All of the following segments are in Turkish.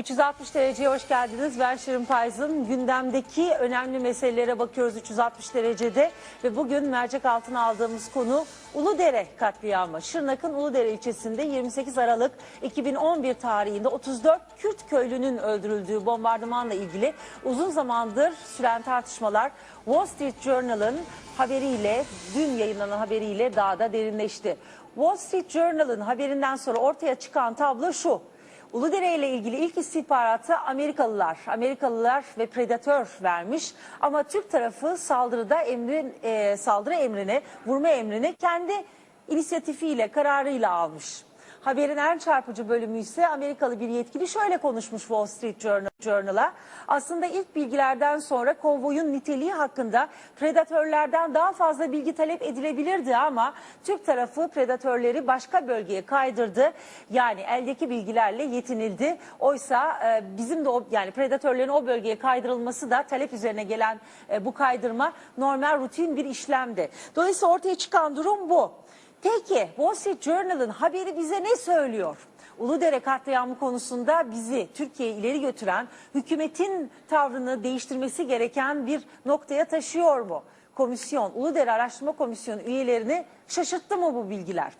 360 dereceye hoş geldiniz. Ben Şirin Payzın. Gündemdeki önemli meselelere bakıyoruz 360 derecede. Ve bugün mercek altına aldığımız konu Uludere katliamı. Şırnak'ın Uludere ilçesinde 28 Aralık 2011 tarihinde 34 Kürt köylünün öldürüldüğü bombardımanla ilgili uzun zamandır süren tartışmalar Wall Street Journal'ın haberiyle, dün yayınlanan haberiyle daha da derinleşti. Wall Street Journal'ın haberinden sonra ortaya çıkan tablo şu. Uludere ile ilgili ilk istihbaratı Amerikalılar, Amerikalılar ve Predatör vermiş. Ama Türk tarafı saldırıda emrin, e, saldırı emrini, vurma emrini kendi inisiyatifiyle, kararıyla almış. Haberin en çarpıcı bölümü ise Amerikalı bir yetkili şöyle konuşmuş Wall Street Journal- Journal'a. Aslında ilk bilgilerden sonra konvoyun niteliği hakkında predatörlerden daha fazla bilgi talep edilebilirdi ama Türk tarafı predatörleri başka bölgeye kaydırdı. Yani eldeki bilgilerle yetinildi. Oysa e, bizim de o yani predatörlerin o bölgeye kaydırılması da talep üzerine gelen e, bu kaydırma normal rutin bir işlemdi. Dolayısıyla ortaya çıkan durum bu. Peki Wall Street Journal'ın haberi bize ne söylüyor? Uludere katliamı konusunda bizi Türkiye'ye ileri götüren hükümetin tavrını değiştirmesi gereken bir noktaya taşıyor mu? Komisyon, Uludere Araştırma Komisyonu üyelerini şaşırttı mı bu bilgiler?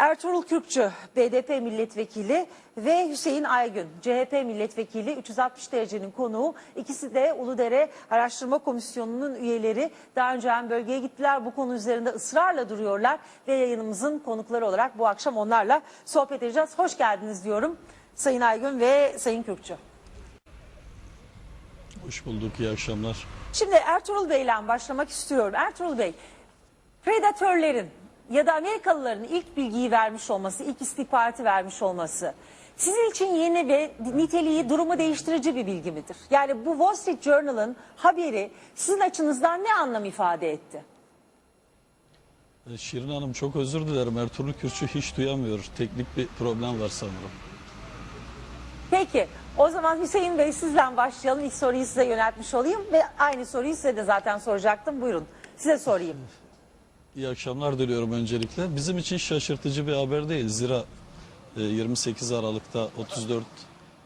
Ertuğrul Kürkçü, BDP milletvekili ve Hüseyin Aygün, CHP milletvekili 360 derecenin konuğu. İkisi de Uludere Araştırma Komisyonu'nun üyeleri. Daha önce hem bölgeye gittiler bu konu üzerinde ısrarla duruyorlar ve yayınımızın konukları olarak bu akşam onlarla sohbet edeceğiz. Hoş geldiniz diyorum Sayın Aygün ve Sayın Kürkçü. Hoş bulduk, iyi akşamlar. Şimdi Ertuğrul Bey'le başlamak istiyorum. Ertuğrul Bey, predatörlerin ya da Amerikalıların ilk bilgiyi vermiş olması, ilk istihbaratı vermiş olması sizin için yeni ve niteliği durumu değiştirici bir bilgi midir? Yani bu Wall Street Journal'ın haberi sizin açınızdan ne anlam ifade etti? Ee, Şirin Hanım çok özür dilerim. Ertuğrul Kürçü hiç duyamıyor. Teknik bir problem var sanırım. Peki o zaman Hüseyin Bey sizden başlayalım. İlk soruyu size yöneltmiş olayım ve aynı soruyu size de zaten soracaktım. Buyurun size sorayım. İyi akşamlar diliyorum öncelikle. Bizim için şaşırtıcı bir haber değil. Zira e, 28 Aralık'ta 34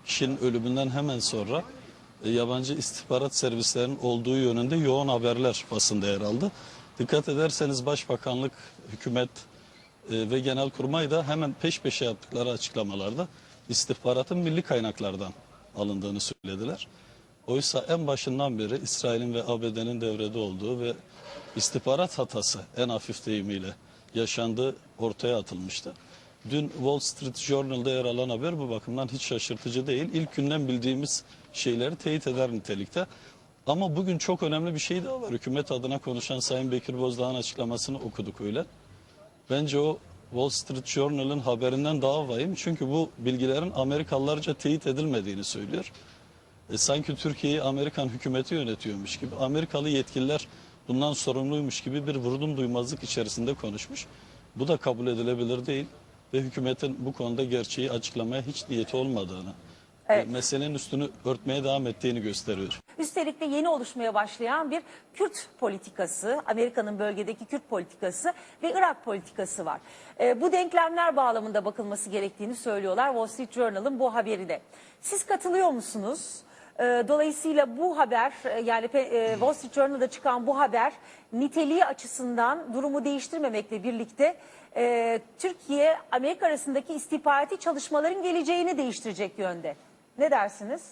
kişinin ölümünden hemen sonra e, yabancı istihbarat servislerinin olduğu yönünde yoğun haberler basında yer aldı. Dikkat ederseniz Başbakanlık, hükümet e, ve Genelkurmay da hemen peş peşe yaptıkları açıklamalarda istihbaratın milli kaynaklardan alındığını söylediler. Oysa en başından beri İsrail'in ve ABD'nin devrede olduğu ve istihbarat hatası en hafif deyimiyle yaşandığı ortaya atılmıştı. Dün Wall Street Journal'da yer alan haber bu bakımdan hiç şaşırtıcı değil. İlk günden bildiğimiz şeyleri teyit eder nitelikte. Ama bugün çok önemli bir şey daha var. Hükümet adına konuşan Sayın Bekir Bozdağ'ın açıklamasını okuduk öyle. Bence o Wall Street Journal'ın haberinden daha vahim. Çünkü bu bilgilerin Amerikalılarca teyit edilmediğini söylüyor. E, sanki Türkiye'yi Amerikan hükümeti yönetiyormuş gibi, Amerikalı yetkililer bundan sorumluymuş gibi bir vurdum duymazlık içerisinde konuşmuş. Bu da kabul edilebilir değil ve hükümetin bu konuda gerçeği açıklamaya hiç niyeti olmadığını, Evet. e, meselenin üstünü örtmeye devam ettiğini gösteriyor. Üstelik de yeni oluşmaya başlayan bir Kürt politikası, Amerika'nın bölgedeki Kürt politikası ve Irak politikası var. Ee, bu denklemler bağlamında bakılması gerektiğini söylüyorlar Wall Street Journal'ın bu haberine. Siz katılıyor musunuz? Ee, dolayısıyla bu haber e, yani e, Wall Street Journal'da çıkan bu haber niteliği açısından durumu değiştirmemekle birlikte e, Türkiye Amerika arasındaki istihbarati çalışmaların geleceğini değiştirecek yönde. Ne dersiniz?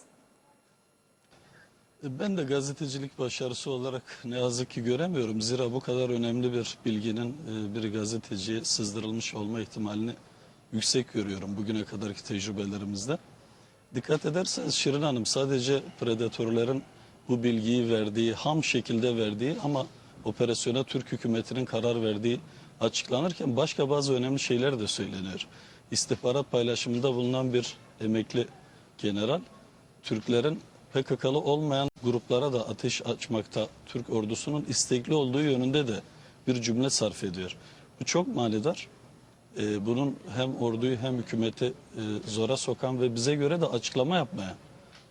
Ben de gazetecilik başarısı olarak ne yazık ki göremiyorum. Zira bu kadar önemli bir bilginin bir gazeteciye sızdırılmış olma ihtimalini yüksek görüyorum bugüne kadarki tecrübelerimizde. Dikkat ederseniz Şirin Hanım sadece predatörlerin bu bilgiyi verdiği, ham şekilde verdiği ama operasyona Türk hükümetinin karar verdiği açıklanırken başka bazı önemli şeyler de söyleniyor. İstihbarat paylaşımında bulunan bir emekli general Türklerin PKK'lı olmayan gruplara da ateş açmakta Türk ordusunun istekli olduğu yönünde de bir cümle sarf ediyor. Bu çok manidar. Ee, bunun hem orduyu hem hükümeti e, zora sokan ve bize göre de açıklama yapmaya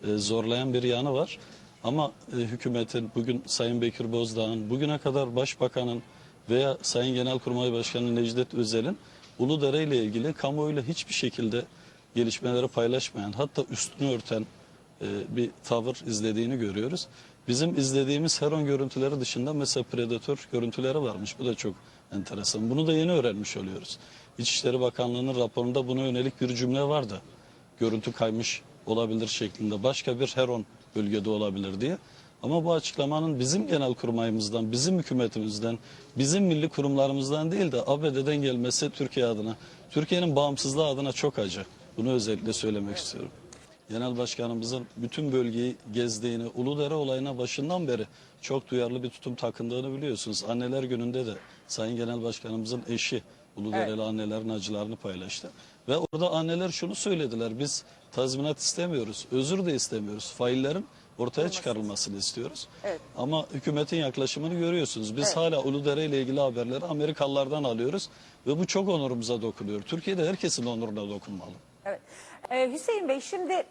e, zorlayan bir yanı var. Ama e, hükümetin bugün Sayın Bekir Bozdağ'ın bugüne kadar Başbakan'ın veya Sayın Genelkurmay Başkanı Necdet Özel'in Uludere ile ilgili kamuoyuyla hiçbir şekilde gelişmeleri paylaşmayan hatta üstünü örten e, bir tavır izlediğini görüyoruz. Bizim izlediğimiz Heron görüntüleri dışında mesela Predator görüntüleri varmış. Bu da çok enteresan. Bunu da yeni öğrenmiş oluyoruz. İçişleri Bakanlığı'nın raporunda buna yönelik bir cümle vardı. Görüntü kaymış olabilir şeklinde. Başka bir Heron bölgede olabilir diye. Ama bu açıklamanın bizim genel kurmayımızdan, bizim hükümetimizden, bizim milli kurumlarımızdan değil de ABD'den gelmesi Türkiye adına, Türkiye'nin bağımsızlığı adına çok acı. Bunu özellikle söylemek istiyorum. Genel Başkanımızın bütün bölgeyi gezdiğini, Uludere olayına başından beri çok duyarlı bir tutum takındığını biliyorsunuz. Anneler gününde de Sayın Genel Başkanımızın eşi Uludereli annelerin acılarını paylaştı. Ve orada anneler şunu söylediler, biz tazminat istemiyoruz, özür de istemiyoruz. Faillerin ortaya çıkarılmasını istiyoruz. Evet. Ama hükümetin yaklaşımını görüyorsunuz. Biz hala Uludere ile ilgili haberleri Amerikalılardan alıyoruz ve bu çok onurumuza dokunuyor. Türkiye'de herkesin onuruna dokunmalı. Evet. Ee, Hüseyin Bey şimdi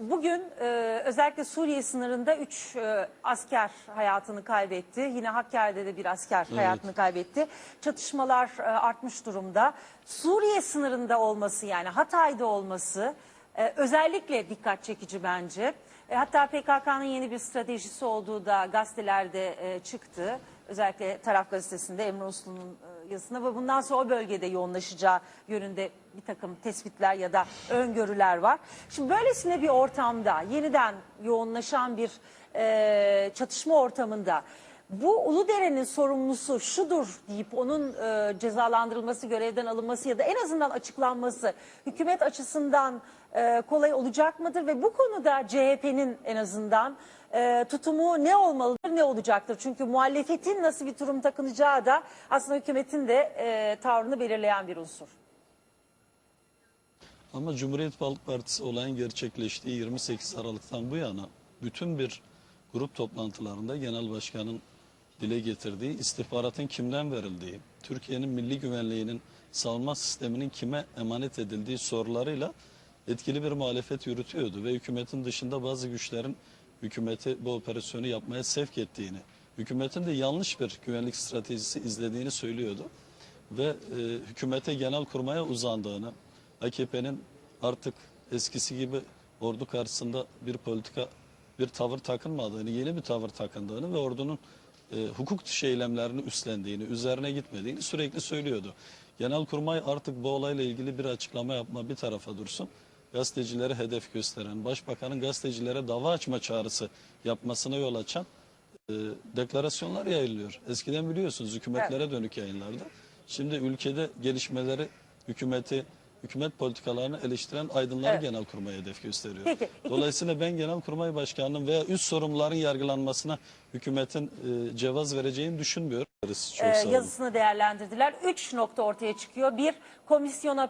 bugün e, özellikle Suriye sınırında 3 asker hayatını kaybetti. Yine Hakkari'de de bir asker hayatını kaybetti. Çatışmalar e, artmış durumda. Suriye sınırında olması yani Hatay'da olması e, özellikle dikkat çekici bence. E, hatta PKK'nın yeni bir stratejisi olduğu da gazetelerde e, çıktı. Özellikle Taraf Gazetesi'nde Emre Uslu'nun e, yazısında ve bundan sonra o bölgede yoğunlaşacağı yönünde bir takım tespitler ya da öngörüler var. Şimdi böylesine bir ortamda yeniden yoğunlaşan bir e, çatışma ortamında bu Uludere'nin sorumlusu şudur deyip onun e, cezalandırılması, görevden alınması ya da en azından açıklanması hükümet açısından e, kolay olacak mıdır? Ve bu konuda CHP'nin en azından e, tutumu ne olmalıdır, ne olacaktır? Çünkü muhalefetin nasıl bir turum takınacağı da aslında hükümetin de e, tavrını belirleyen bir unsur. Ama Cumhuriyet Halk Partisi olayın gerçekleştiği 28 Aralık'tan bu yana bütün bir grup toplantılarında Genel Başkan'ın dile getirdiği istihbaratın kimden verildiği, Türkiye'nin milli güvenliğinin savunma sisteminin kime emanet edildiği sorularıyla etkili bir muhalefet yürütüyordu ve hükümetin dışında bazı güçlerin hükümeti bu operasyonu yapmaya sevk ettiğini, hükümetin de yanlış bir güvenlik stratejisi izlediğini söylüyordu ve e, hükümete genel kurmaya uzandığını, AKP'nin artık eskisi gibi ordu karşısında bir politika, bir tavır takınmadığını, yeni bir tavır takındığını ve ordunun e, hukuk dışı eylemlerini üstlendiğini, üzerine gitmediğini sürekli söylüyordu. Genelkurmay artık bu olayla ilgili bir açıklama yapma bir tarafa dursun. Gazetecilere hedef gösteren, başbakanın gazetecilere dava açma çağrısı yapmasına yol açan e, deklarasyonlar yayılıyor. Eskiden biliyorsunuz hükümetlere dönük yayınlardı. Şimdi ülkede gelişmeleri, hükümeti, hükümet politikalarını eleştiren aydınları Evet. genelkurmaya hedef gösteriyor. Peki, Dolayısıyla ben genelkurmay başkanının veya üst sorumluların yargılanmasına hükümetin e, cevaz vereceğini düşünmüyorum. Çok e, olun. yazısını değerlendirdiler. Üç nokta ortaya çıkıyor. Bir, komisyona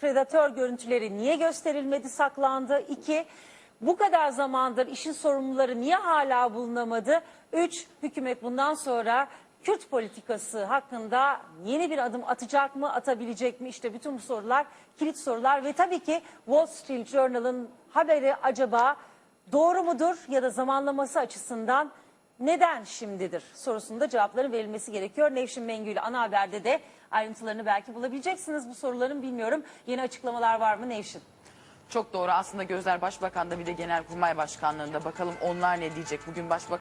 predatör görüntüleri niye gösterilmedi, saklandı? İki, bu kadar zamandır işin sorumluları niye hala bulunamadı? Üç, hükümet bundan sonra Kürt politikası hakkında yeni bir adım atacak mı, atabilecek mi? İşte bütün bu sorular kilit sorular ve tabii ki Wall Street Journal'ın haberi acaba doğru mudur ya da zamanlaması açısından neden şimdidir sorusunda cevapların verilmesi gerekiyor. Nevşin Mengü ile ana haberde de ayrıntılarını belki bulabileceksiniz bu soruların bilmiyorum. Yeni açıklamalar var mı Nevşin? Çok doğru aslında gözler Başbakan'da bir de Genelkurmay Başkanlığı'nda bakalım onlar ne diyecek. Bugün Başbakan